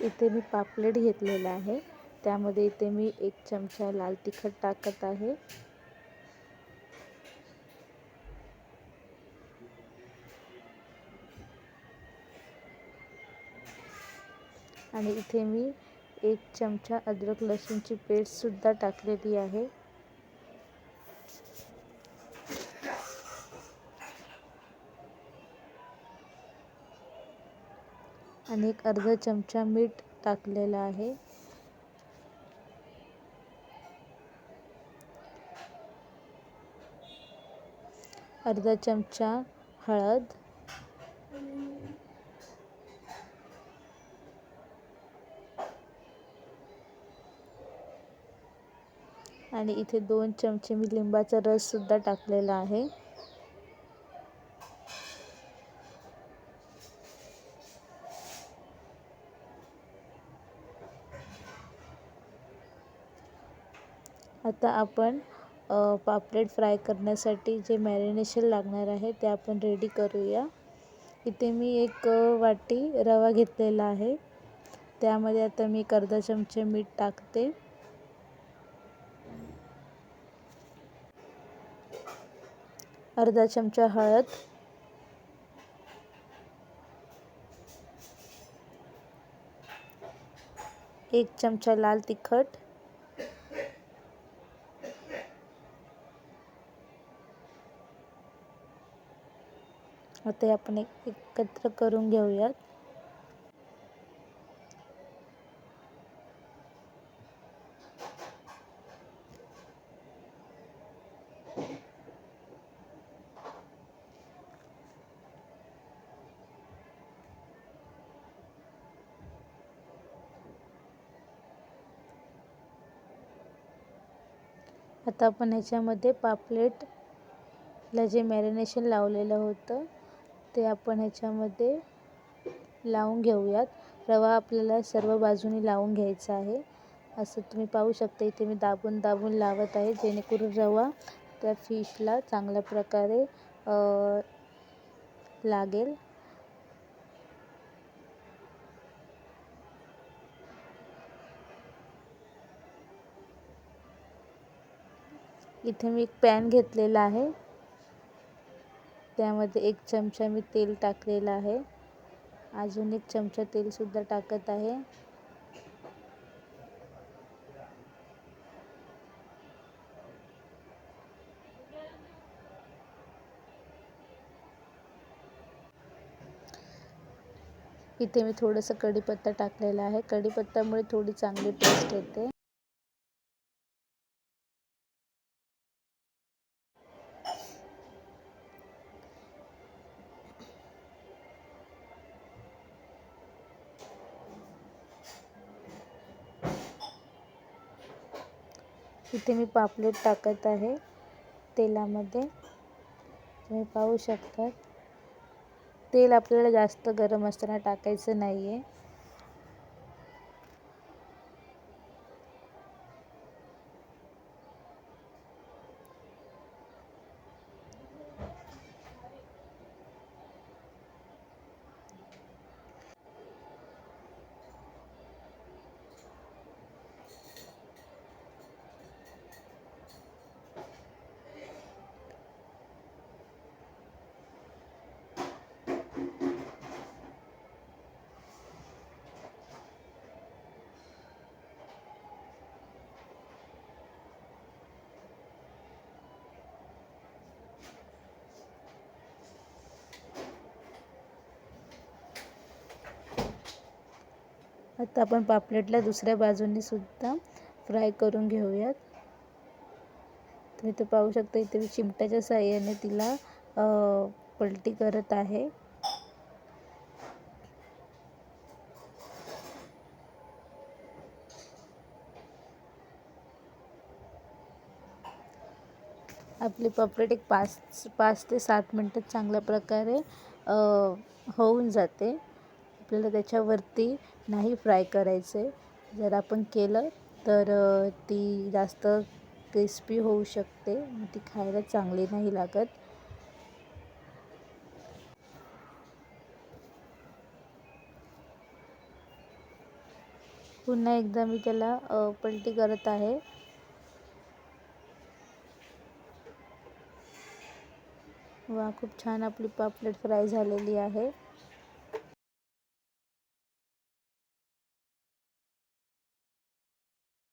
इथे मी पापलेट घेतलेला आहे. त्यामध्ये इथे मी एक चमचा लाल तिखट टाकत आहे. आणि इथे मी एक चमचा अद्रक लसूणची पेस्टसुद्धा टाकलेली आहे. आणि एक अर्धा चमचा मीठ टाकलेलं आहे. अर्धा चमचा हळद. आणि इथे दोन चमचे मी लिंबाचा रससुद्धा टाकलेला आहे. आता आपण पापलेट फ्राय करण्यासाठी जे मॅरिनेशन लागणार आहे ते आपण रेडी करूया. इथे मी एक वाटी रवा घेतलेला आहे. त्यामध्ये आता मी एक अर्धा चमचे मीठ टाकते. अर्धा चमचा हळद. एक चमचा लाल तिखट. ते आपण एक एकत्र करून घेऊयात. आता आपण ह्याच्यामध्ये पापलेटला जे मॅरिनेशन लावलेलं होतं ते आपण ह्याच्यामध्ये लावून घेऊयात. रवा आपल्याला सर्व बाजूनी लावून घ्यायचा आहे. असं तुम्ही पाहू शकता इथे मी दाबून दाबून लावत आहे जेणेकरून रवा त्या फिशला चांगल्या प्रकारे लागेल. इथे मी एक पॅन घेतलेला आहे. त्यामध्ये एक चमचा मी तेल टाकलेलं आहे. अजून एक चमचा तेलसुद्धा टाकत आहे. इथे मी थोडंसं कढीपत्ता टाकलेला आहे. कढीपत्त्यामुळे थोडी चांगली टेस्ट येते. इथे मी पापलेट टाकत आहे तेलामध्ये. तुम्ही पाहू शकता. तेल आपल्याला जास्त गरम असताना टाकायचं नाही आहे आता आपण पापलेटला दुसऱ्या बाजूनी सुद्धा फ्राय करून घेऊयात. तुम्ही तर पाहू शकता इथे मी चिमट्याच्या साह्याने तिला पलटी करत आहे. आपली पापलेट एक पाच पाच ते सात मिनटात चांगल्या प्रकारे होऊन जाते. आपल्याला त्याच्यावरती नाही फ्राय करायचे. जर आपण केलं तर ती जास्त क्रिस्पी होऊ शकते. ती खायला चांगली नाही लागत. पुन्हा एकदा मी त्याला पलटी करत आहे. वा खूप छान आपली पापलेट फ्राय झालेली आहे.